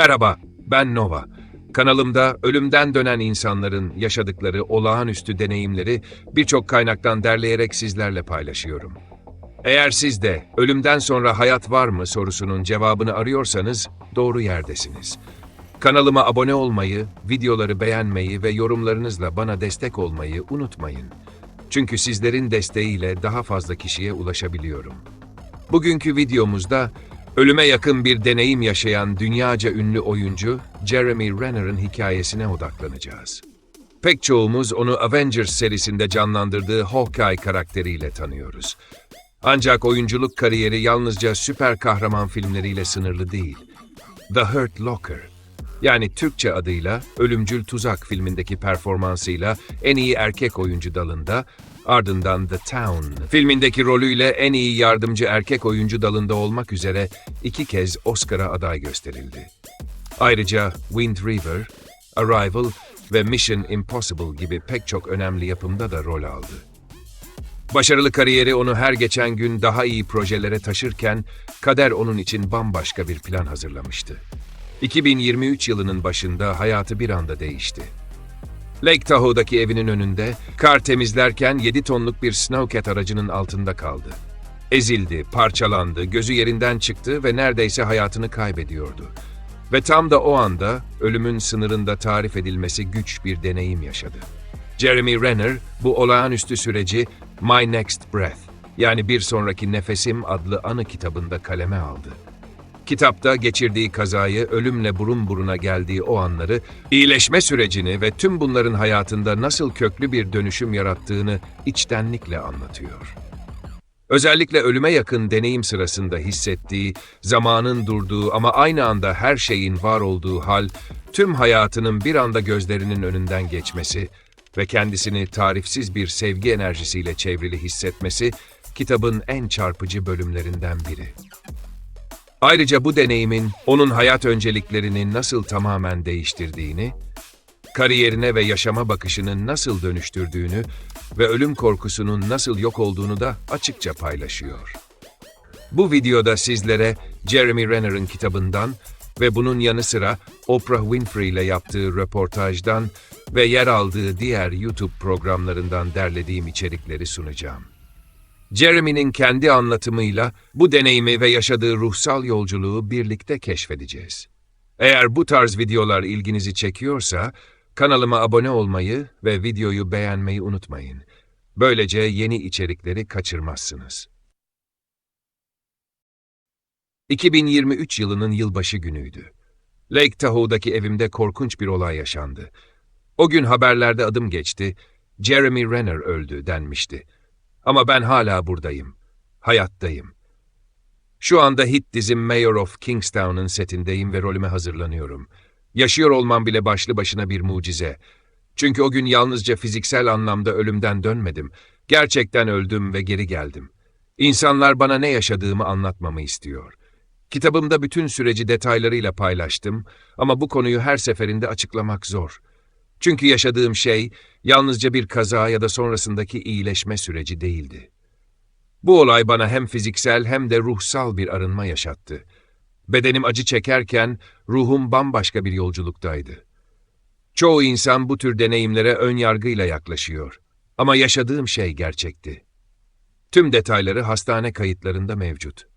Merhaba, ben Nova. Kanalımda ölümden dönen insanların yaşadıkları olağanüstü deneyimleri birçok kaynaktan derleyerek sizlerle paylaşıyorum. Eğer siz de ölümden sonra hayat var mı sorusunun cevabını arıyorsanız doğru yerdesiniz. Kanalıma abone olmayı, videoları beğenmeyi ve yorumlarınızla bana destek olmayı unutmayın. Çünkü sizlerin desteğiyle daha fazla kişiye ulaşabiliyorum. Bugünkü videomuzda ölüme yakın bir deneyim yaşayan dünyaca ünlü oyuncu Jeremy Renner'ın hikayesine odaklanacağız. Pek çoğumuz onu Avengers serisinde canlandırdığı Hawkeye karakteriyle tanıyoruz. Ancak oyunculuk kariyeri yalnızca süper kahraman filmleriyle sınırlı değil. The Hurt Locker, yani Türkçe adıyla Ölümcül Tuzak filmindeki performansıyla en iyi erkek oyuncu dalında, ardından The Town filmindeki rolüyle en iyi yardımcı erkek oyuncu dalında olmak üzere iki kez Oscar'a aday gösterildi. Ayrıca Wind River, Arrival ve Mission Impossible gibi pek çok önemli yapımda da rol aldı. Başarılı kariyeri onu her geçen gün daha iyi projelere taşırken kader onun için bambaşka bir plan hazırlamıştı. 2023 yılının başında hayatı bir anda değişti. Lake Tahoe'daki evinin önünde kar temizlerken 7 tonluk bir Snowcat aracının altında kaldı. Ezildi, parçalandı, gözü yerinden çıktı ve neredeyse hayatını kaybediyordu. Ve tam da o anda ölümün sınırında tarif edilmesi güç bir deneyim yaşadı. Jeremy Renner bu olağanüstü süreci My Next Breath yani Bir Sonraki Nefesim adlı anı kitabında kaleme aldı. Kitapta geçirdiği kazayı, ölümle burun buruna geldiği o anları, iyileşme sürecini ve tüm bunların hayatında nasıl köklü bir dönüşüm yarattığını içtenlikle anlatıyor. Özellikle ölüme yakın deneyim sırasında hissettiği, zamanın durduğu ama aynı anda her şeyin var olduğu hal, tüm hayatının bir anda gözlerinin önünden geçmesi ve kendisini tarifsiz bir sevgi enerjisiyle çevrili hissetmesi, kitabın en çarpıcı bölümlerinden biri. Ayrıca bu deneyimin onun hayat önceliklerini nasıl tamamen değiştirdiğini, kariyerine ve yaşama bakışını nasıl dönüştürdüğünü ve ölüm korkusunun nasıl yok olduğunu da açıkça paylaşıyor. Bu videoda sizlere Jeremy Renner'ın kitabından ve bunun yanı sıra Oprah Winfrey ile yaptığı röportajdan ve yer aldığı diğer YouTube programlarından derlediğim içerikleri sunacağım. Jeremy'nin kendi anlatımıyla bu deneyimi ve yaşadığı ruhsal yolculuğu birlikte keşfedeceğiz. Eğer bu tarz videolar ilginizi çekiyorsa kanalıma abone olmayı ve videoyu beğenmeyi unutmayın. Böylece yeni içerikleri kaçırmazsınız. 2023 yılının yılbaşı günüydü. Lake Tahoe'daki evimde korkunç bir olay yaşandı. O gün haberlerde adım geçti, Jeremy Renner öldü denmişti. Ama ben hala buradayım. Hayattayım. Şu anda hit dizim Mayor of Kingstown'un setindeyim ve rolüme hazırlanıyorum. Yaşıyor olmam bile başlı başına bir mucize. Çünkü o gün yalnızca fiziksel anlamda ölümden dönmedim. Gerçekten öldüm ve geri geldim. İnsanlar bana ne yaşadığımı anlatmamı istiyor. Kitabımda bütün süreci detaylarıyla paylaştım ama bu konuyu her seferinde açıklamak zor. Çünkü yaşadığım şey yalnızca bir kaza ya da sonrasındaki iyileşme süreci değildi. Bu olay bana hem fiziksel hem de ruhsal bir arınma yaşattı. Bedenim acı çekerken ruhum bambaşka bir yolculuktaydı. Çoğu insan bu tür deneyimlere ön yargıyla yaklaşıyor. Ama yaşadığım şey gerçekti. Tüm detayları hastane kayıtlarında mevcut.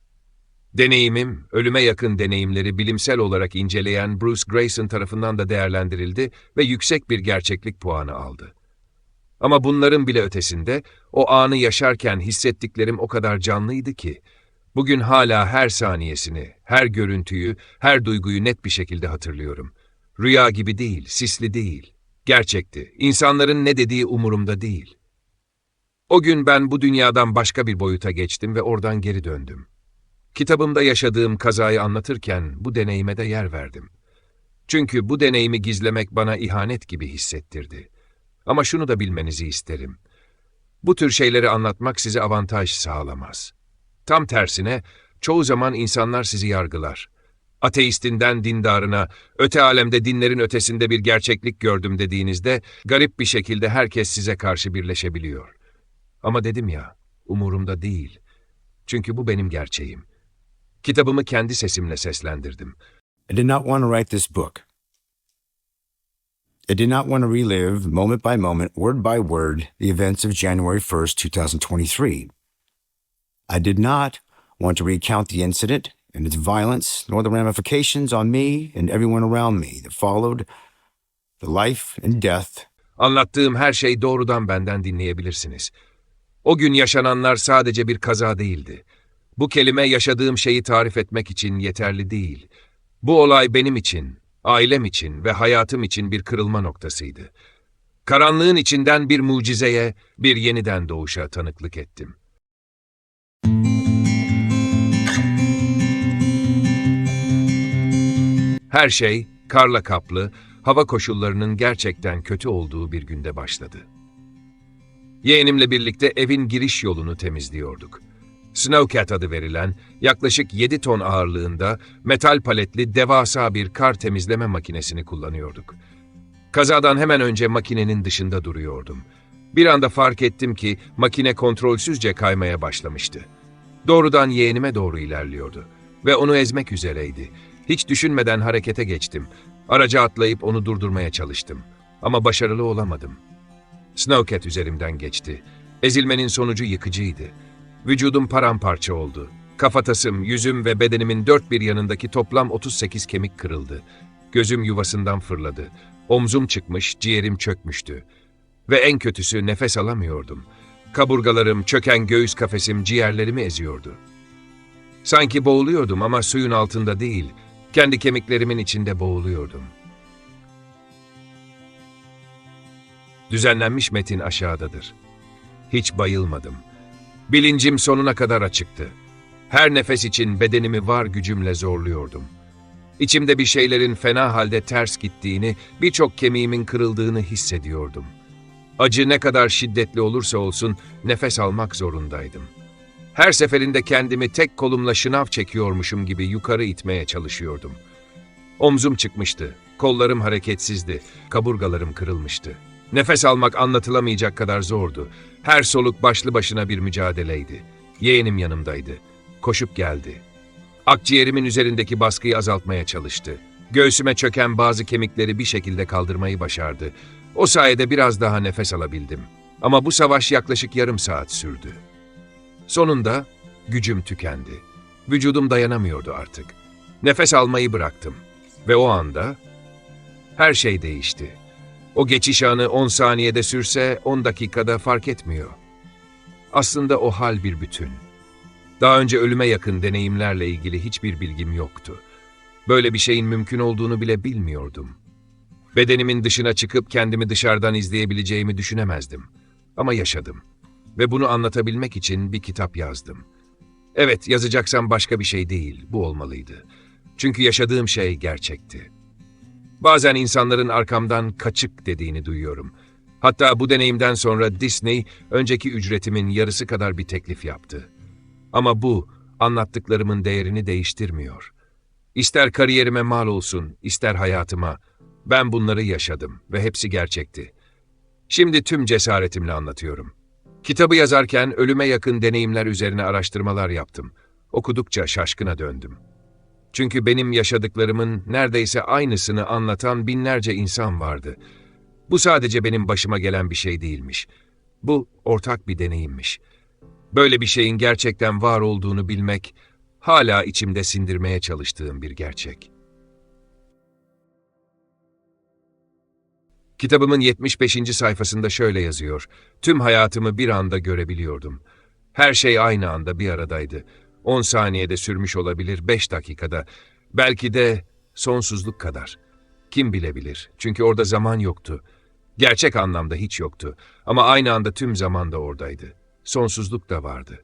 Deneyimim, ölüme yakın deneyimleri bilimsel olarak inceleyen Bruce Grayson tarafından da değerlendirildi ve yüksek bir gerçeklik puanı aldı. Ama bunların bile ötesinde, o anı yaşarken hissettiklerim o kadar canlıydı ki, bugün hala her saniyesini, her görüntüyü, her duyguyu net bir şekilde hatırlıyorum. Rüya gibi değil, sisli değil. Gerçekti. İnsanların ne dediği umurumda değil. O gün ben bu dünyadan başka bir boyuta geçtim ve oradan geri döndüm. Kitabımda yaşadığım kazayı anlatırken bu deneyime de yer verdim. Çünkü bu deneyimi gizlemek bana ihanet gibi hissettirdi. Ama şunu da bilmenizi isterim. Bu tür şeyleri anlatmak size avantaj sağlamaz. Tam tersine çoğu zaman insanlar sizi yargılar. Ateistinden dindarına, öte alemde dinlerin ötesinde bir gerçeklik gördüm dediğinizde garip bir şekilde herkes size karşı birleşebiliyor. Ama dedim ya, umurumda değil. Çünkü bu benim gerçeğim. Kitabımı kendi sesimle seslendirdim. I did not want to write this book. I did not want to relive, moment by moment, word by word, the events of January 1st, 2023. I did not want to recount the incident and its violence, nor the ramifications on me and everyone around me that followed the life and death Anlattığım her şey doğrudan benden dinleyebilirsiniz. O gün yaşananlar sadece bir kaza değildi. Bu kelime yaşadığım şeyi tarif etmek için yeterli değil. Bu olay benim için, ailem için ve hayatım için bir kırılma noktasıydı. Karanlığın içinden bir mucizeye, bir yeniden doğuşa tanıklık ettim. Her şey karla kaplı, hava koşullarının gerçekten kötü olduğu bir günde başladı. Yeğenimle birlikte evin giriş yolunu temizliyorduk. Snowcat adı verilen yaklaşık 7 ton ağırlığında metal paletli devasa bir kar temizleme makinesini kullanıyorduk. Kazadan hemen önce makinenin dışında duruyordum. Bir anda fark ettim ki makine kontrolsüzce kaymaya başlamıştı. Doğrudan yeğenime doğru ilerliyordu ve onu ezmek üzereydi. Hiç düşünmeden harekete geçtim. Araca atlayıp onu durdurmaya çalıştım. Ama başarılı olamadım. Snowcat üzerimden geçti. Ezilmenin sonucu yıkıcıydı. Vücudum paramparça oldu. Kafatasım, yüzüm ve bedenimin dört bir yanındaki toplam 38 kemik kırıldı. Gözüm yuvasından fırladı. Omzum çıkmış, ciğerim çökmüştü. Ve en kötüsü nefes alamıyordum. Kaburgalarım, çöken göğüs kafesim ciğerlerimi eziyordu. Sanki boğuluyordum ama suyun altında değil, kendi kemiklerimin içinde boğuluyordum. Düzenlenmiş metin aşağıdadır. Hiç bayılmadım. Bilincim sonuna kadar açıktı. Her nefes için bedenimi var gücümle zorluyordum. İçimde bir şeylerin fena halde ters gittiğini, birçok kemiğimin kırıldığını hissediyordum. Acı ne kadar şiddetli olursa olsun nefes almak zorundaydım. Her seferinde kendimi tek kolumla şınav çekiyormuşum gibi yukarı itmeye çalışıyordum. Omzum çıkmıştı, kollarım hareketsizdi, kaburgalarım kırılmıştı. Nefes almak anlatılamayacak kadar zordu. Her soluk başlı başına bir mücadeleydi. Yeğenim yanımdaydı. Koşup geldi. Akciğerimin üzerindeki baskıyı azaltmaya çalıştı. Göğsüme çöken bazı kemikleri bir şekilde kaldırmayı başardı. O sayede biraz daha nefes alabildim. Ama bu savaş yaklaşık yarım saat sürdü. Sonunda gücüm tükendi. Vücudum dayanamıyordu artık. Nefes almayı bıraktım. Ve o anda her şey değişti. O geçiş anı 10 saniyede sürse 10 dakikada fark etmiyor. Aslında o hal bir bütün. Daha önce ölüme yakın deneyimlerle ilgili hiçbir bilgim yoktu. Böyle bir şeyin mümkün olduğunu bile bilmiyordum. Bedenimin dışına çıkıp kendimi dışarıdan izleyebileceğimi düşünemezdim. Ama yaşadım. Ve bunu anlatabilmek için bir kitap yazdım. Evet, yazacaksam başka bir şey değil, bu olmalıydı. Çünkü yaşadığım şey gerçekti. Bazen insanların arkamdan kaçık dediğini duyuyorum. Hatta bu deneyimden sonra Disney önceki ücretimin yarısı kadar bir teklif yaptı. Ama bu anlattıklarımın değerini değiştirmiyor. İster kariyerime mal olsun, ister hayatıma. Ben bunları yaşadım ve hepsi gerçekti. Şimdi tüm cesaretimle anlatıyorum. Kitabı yazarken ölüme yakın deneyimler üzerine araştırmalar yaptım. Okudukça şaşkına döndüm. Çünkü benim yaşadıklarımın neredeyse aynısını anlatan binlerce insan vardı. Bu sadece benim başıma gelen bir şey değilmiş. Bu ortak bir deneyimmiş. Böyle bir şeyin gerçekten var olduğunu bilmek, hala içimde sindirmeye çalıştığım bir gerçek. Kitabımın 75. sayfasında şöyle yazıyor. Tüm hayatımı bir anda görebiliyordum. Her şey aynı anda bir aradaydı. 10 saniyede sürmüş olabilir, 5 dakikada. Belki de sonsuzluk kadar. Kim bilebilir? Çünkü orada zaman yoktu. Gerçek anlamda hiç yoktu. Ama aynı anda tüm zaman da oradaydı. Sonsuzluk da vardı.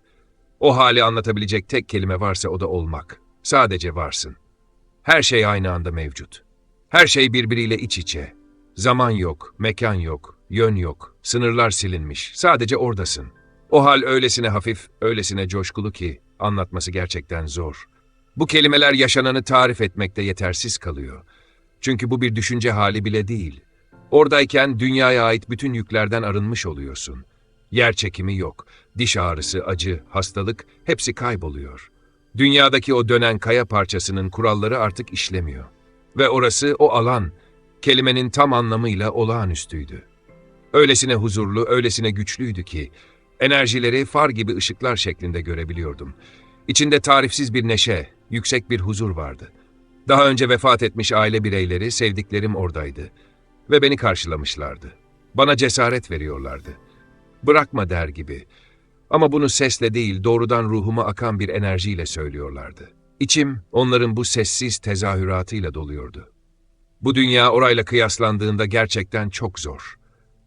O hali anlatabilecek tek kelime varsa o da olmak. Sadece varsın. Her şey aynı anda mevcut. Her şey birbiriyle iç içe. Zaman yok, mekan yok, yön yok, sınırlar silinmiş. Sadece oradasın. O hal öylesine hafif, öylesine coşkulu ki anlatması gerçekten zor. Bu kelimeler yaşananı tarif etmekte yetersiz kalıyor. Çünkü bu bir düşünce hali bile değil. Oradayken dünyaya ait bütün yüklerden arınmış oluyorsun. Yer çekimi yok. Diş ağrısı, acı, hastalık hepsi kayboluyor. Dünyadaki o dönen kaya parçasının kuralları artık işlemiyor. Ve orası o alan, kelimenin tam anlamıyla olağanüstüydü. Öylesine huzurlu, öylesine güçlüydü ki, enerjileri far gibi ışıklar şeklinde görebiliyordum. İçinde tarifsiz bir neşe, yüksek bir huzur vardı. Daha önce vefat etmiş aile bireyleri, sevdiklerim oradaydı. Ve beni karşılamışlardı. Bana cesaret veriyorlardı. Bırakma der gibi. Ama bunu sesle değil, doğrudan ruhuma akan bir enerjiyle söylüyorlardı. İçim onların bu sessiz tezahüratıyla doluyordu. Bu dünya orayla kıyaslandığında gerçekten çok zor.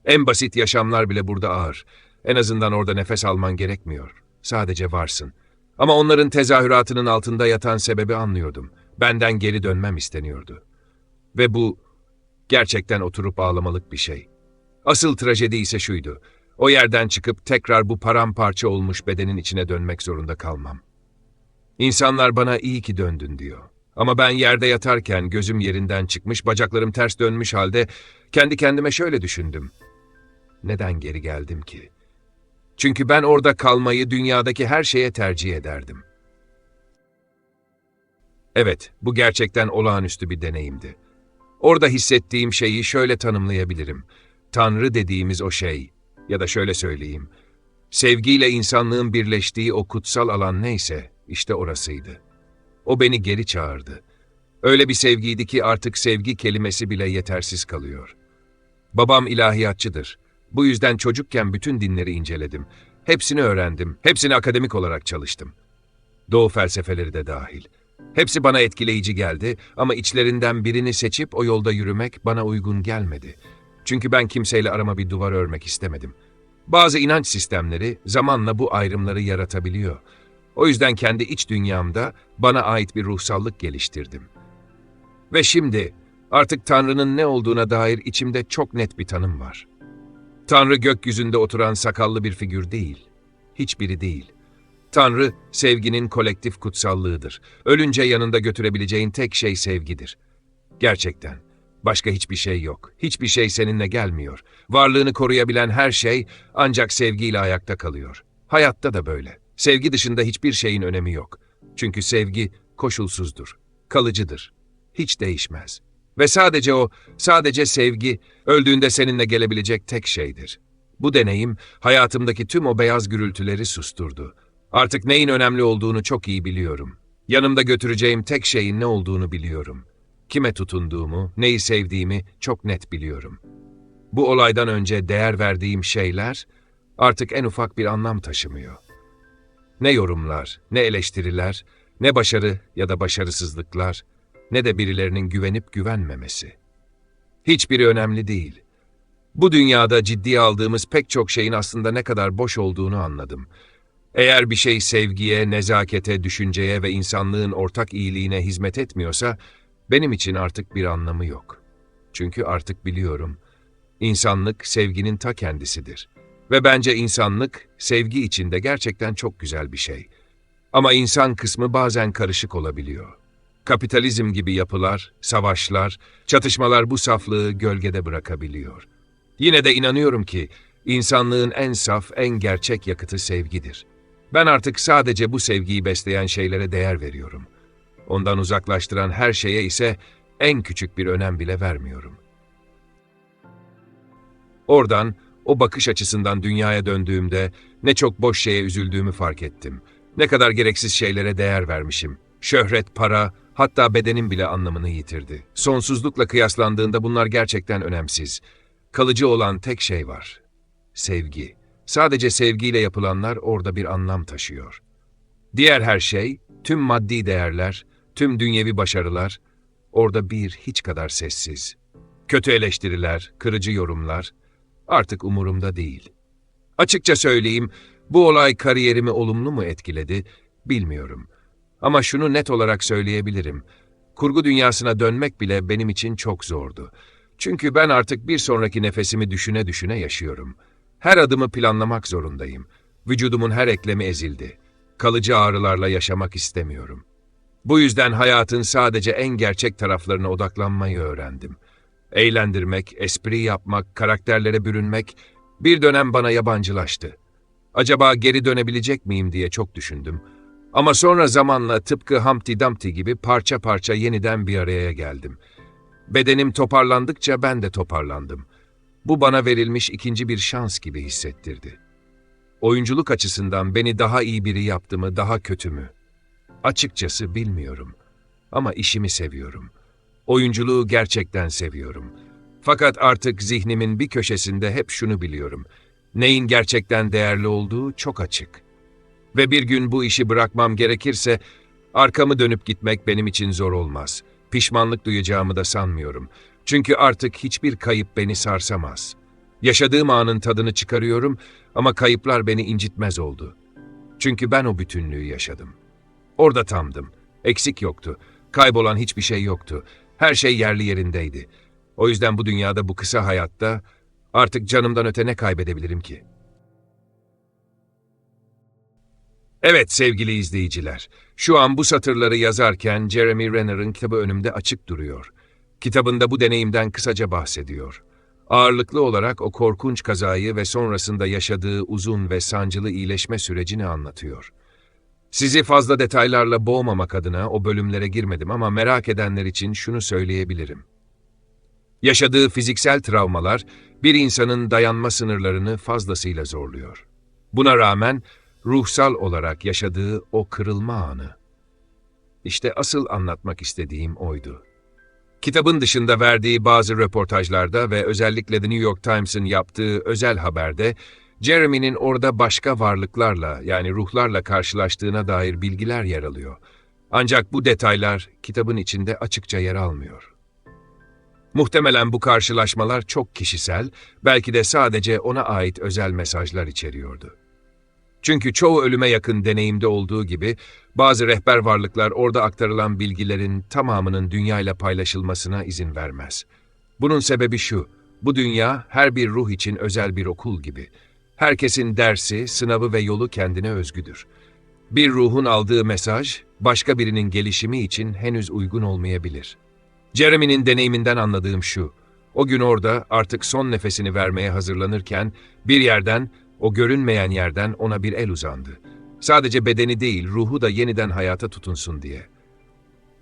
En basit yaşamlar bile burada ağır. En azından orada nefes alman gerekmiyor. Sadece varsın. Ama onların tezahüratının altında yatan sebebi anlıyordum. Benden geri dönmem isteniyordu. Ve bu gerçekten oturup ağlamalık bir şey. Asıl trajedi ise şuydu. O yerden çıkıp tekrar bu paramparça olmuş bedenin içine dönmek zorunda kalmam. İnsanlar bana iyi ki döndün diyor. Ama ben yerde yatarken gözüm yerinden çıkmış, bacaklarım ters dönmüş halde kendi kendime şöyle düşündüm. Neden geri geldim ki? Çünkü ben orada kalmayı dünyadaki her şeye tercih ederdim. Evet, bu gerçekten olağanüstü bir deneyimdi. Orada hissettiğim şeyi şöyle tanımlayabilirim. Tanrı dediğimiz o şey, ya da şöyle söyleyeyim. Sevgiyle insanlığın birleştiği o kutsal alan neyse, işte orasıydı. O beni geri çağırdı. Öyle bir sevgiydi ki artık sevgi kelimesi bile yetersiz kalıyor. Babam ilahiyatçıdır. Bu yüzden çocukken bütün dinleri inceledim. Hepsini öğrendim, hepsini akademik olarak çalıştım. Doğu felsefeleri de dahil. Hepsi bana etkileyici geldi ama içlerinden birini seçip o yolda yürümek bana uygun gelmedi. Çünkü ben kimseyle arama bir duvar örmek istemedim. Bazı inanç sistemleri zamanla bu ayrımları yaratabiliyor. O yüzden kendi iç dünyamda bana ait bir ruhsallık geliştirdim. Ve şimdi artık Tanrı'nın ne olduğuna dair içimde çok net bir tanım var. Tanrı gökyüzünde oturan sakallı bir figür değil. Hiçbiri değil. Tanrı, sevginin kolektif kutsallığıdır. Ölünce yanında götürebileceğin tek şey sevgidir. Gerçekten. Başka hiçbir şey yok. Hiçbir şey seninle gelmiyor. Varlığını koruyabilen her şey ancak sevgiyle ayakta kalıyor. Hayatta da böyle. Sevgi dışında hiçbir şeyin önemi yok. Çünkü sevgi koşulsuzdur, kalıcıdır. Hiç değişmez. Ve sadece o, sadece sevgi, öldüğünde seninle gelebilecek tek şeydir. Bu deneyim, hayatımdaki tüm o beyaz gürültüleri susturdu. Artık neyin önemli olduğunu çok iyi biliyorum. Yanımda götüreceğim tek şeyin ne olduğunu biliyorum. Kime tutunduğumu, neyi sevdiğimi çok net biliyorum. Bu olaydan önce değer verdiğim şeyler artık en ufak bir anlam taşımıyor. Ne yorumlar, ne eleştiriler, ne başarı ya da başarısızlıklar, ne de birilerinin güvenip güvenmemesi. Hiçbiri önemli değil. Bu dünyada ciddiye aldığımız pek çok şeyin aslında ne kadar boş olduğunu anladım. Eğer bir şey sevgiye, nezakete, düşünceye ve insanlığın ortak iyiliğine hizmet etmiyorsa, benim için artık bir anlamı yok. Çünkü artık biliyorum, insanlık sevginin ta kendisidir. Ve bence insanlık, sevgi içinde gerçekten çok güzel bir şey. Ama insan kısmı bazen karışık olabiliyor. Kapitalizm gibi yapılar, savaşlar, çatışmalar bu saflığı gölgede bırakabiliyor. Yine de inanıyorum ki insanlığın en saf, en gerçek yakıtı sevgidir. Ben artık sadece bu sevgiyi besleyen şeylere değer veriyorum. Ondan uzaklaştıran her şeye ise en küçük bir önem bile vermiyorum. Oradan, o bakış açısından dünyaya döndüğümde ne çok boş şeye üzüldüğümü fark ettim. Ne kadar gereksiz şeylere değer vermişim. Şöhret, para, hatta bedenim bile anlamını yitirdi. Sonsuzlukla kıyaslandığında bunlar gerçekten önemsiz. Kalıcı olan tek şey var. Sevgi. Sadece sevgiyle yapılanlar orada bir anlam taşıyor. Diğer her şey, tüm maddi değerler, tüm dünyevi başarılar, orada bir hiç kadar sessiz. Kötü eleştiriler, kırıcı yorumlar, artık umurumda değil. Açıkça söyleyeyim, bu olay kariyerimi olumlu mu etkiledi, bilmiyorum. Ama şunu net olarak söyleyebilirim. Kurgu dünyasına dönmek bile benim için çok zordu. Çünkü ben artık bir sonraki nefesimi düşüne düşüne yaşıyorum. Her adımı planlamak zorundayım. Vücudumun her eklemi ezildi. Kalıcı ağrılarla yaşamak istemiyorum. Bu yüzden hayatın sadece en gerçek taraflarına odaklanmayı öğrendim. Eğlendirmek, espri yapmak, karakterlere bürünmek bir dönem bana yabancılaştı. Acaba geri dönebilecek miyim diye çok düşündüm. Ama sonra zamanla tıpkı Humpty Dumpty gibi parça parça yeniden bir araya geldim. Bedenim toparlandıkça ben de toparlandım. Bu bana verilmiş ikinci bir şans gibi hissettirdi. Oyunculuk açısından beni daha iyi biri yaptı mı, daha kötü mü? Açıkçası bilmiyorum. Ama işimi seviyorum. Oyunculuğu gerçekten seviyorum. Fakat artık zihnimin bir köşesinde hep şunu biliyorum. Neyin gerçekten değerli olduğu çok açık. Ve bir gün bu işi bırakmam gerekirse arkamı dönüp gitmek benim için zor olmaz. Pişmanlık duyacağımı da sanmıyorum. Çünkü artık hiçbir kayıp beni sarsamaz. Yaşadığım anın tadını çıkarıyorum ama kayıplar beni incitmez oldu. Çünkü ben o bütünlüğü yaşadım. Orada tamdım. Eksik yoktu. Kaybolan hiçbir şey yoktu. Her şey yerli yerindeydi. O yüzden bu dünyada bu kısa hayatta artık canımdan öte ne kaybedebilirim ki? Evet sevgili izleyiciler, şu an bu satırları yazarken Jeremy Renner'ın kitabı önümde açık duruyor. Kitabında bu deneyimden kısaca bahsediyor. Ağırlıklı olarak o korkunç kazayı ve sonrasında yaşadığı uzun ve sancılı iyileşme sürecini anlatıyor. Sizi fazla detaylarla boğmamak adına o bölümlere girmedim ama merak edenler için şunu söyleyebilirim. Yaşadığı fiziksel travmalar bir insanın dayanma sınırlarını fazlasıyla zorluyor. Buna rağmen ruhsal olarak yaşadığı o kırılma anı. İşte asıl anlatmak istediğim oydu. Kitabın dışında verdiği bazı röportajlarda ve özellikle The New York Times'ın yaptığı özel haberde Jeremy'nin orada başka varlıklarla yani ruhlarla karşılaştığına dair bilgiler yer alıyor. Ancak bu detaylar kitabın içinde açıkça yer almıyor. Muhtemelen bu karşılaşmalar çok kişisel, belki de sadece ona ait özel mesajlar içeriyordu. Çünkü çoğu ölüme yakın deneyimde olduğu gibi bazı rehber varlıklar orada aktarılan bilgilerin tamamının dünyayla paylaşılmasına izin vermez. Bunun sebebi şu, bu dünya her bir ruh için özel bir okul gibi. Herkesin dersi, sınavı ve yolu kendine özgüdür. Bir ruhun aldığı mesaj, başka birinin gelişimi için henüz uygun olmayabilir. Jeremy'nin deneyiminden anladığım şu, o gün orada artık son nefesini vermeye hazırlanırken bir yerden o görünmeyen yerden ona bir el uzandı. Sadece bedeni değil, ruhu da yeniden hayata tutunsun diye.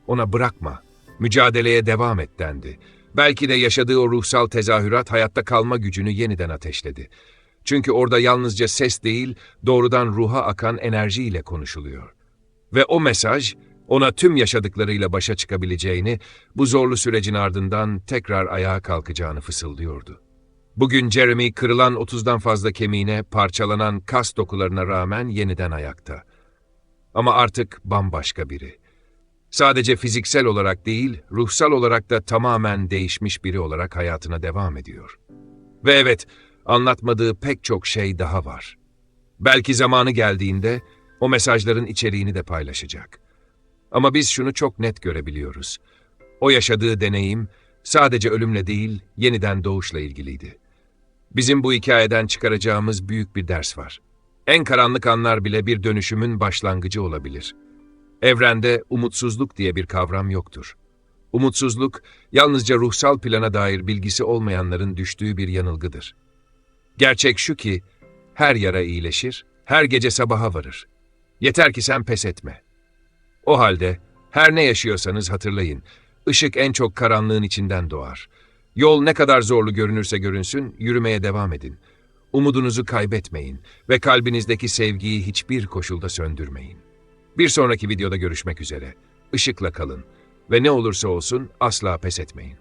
Ona bırakma, mücadeleye devam et dendi. Belki de yaşadığı o ruhsal tezahürat hayatta kalma gücünü yeniden ateşledi. Çünkü orada yalnızca ses değil, doğrudan ruha akan enerjiyle konuşuluyor. Ve o mesaj, ona tüm yaşadıklarıyla başa çıkabileceğini, bu zorlu sürecin ardından tekrar ayağa kalkacağını fısıldıyordu. Bugün Jeremy kırılan 30'dan fazla kemiğine, parçalanan kas dokularına rağmen yeniden ayakta. Ama artık bambaşka biri. Sadece fiziksel olarak değil, ruhsal olarak da tamamen değişmiş biri olarak hayatına devam ediyor. Ve evet, anlatmadığı pek çok şey daha var. Belki zamanı geldiğinde o mesajların içeriğini de paylaşacak. Ama biz şunu çok net görebiliyoruz. O yaşadığı deneyim sadece ölümle değil, yeniden doğuşla ilgiliydi. Bizim bu hikayeden çıkaracağımız büyük bir ders var. En karanlık anlar bile bir dönüşümün başlangıcı olabilir. Evrende umutsuzluk diye bir kavram yoktur. Umutsuzluk, yalnızca ruhsal plana dair bilgisi olmayanların düştüğü bir yanılgıdır. Gerçek şu ki, her yara iyileşir, her gece sabaha varır. Yeter ki sen pes etme. O halde, her ne yaşıyorsanız hatırlayın, ışık en çok karanlığın içinden doğar. Yol ne kadar zorlu görünürse görünsün, yürümeye devam edin. Umudunuzu kaybetmeyin ve kalbinizdeki sevgiyi hiçbir koşulda söndürmeyin. Bir sonraki videoda görüşmek üzere. Işıkla kalın ve ne olursa olsun asla pes etmeyin.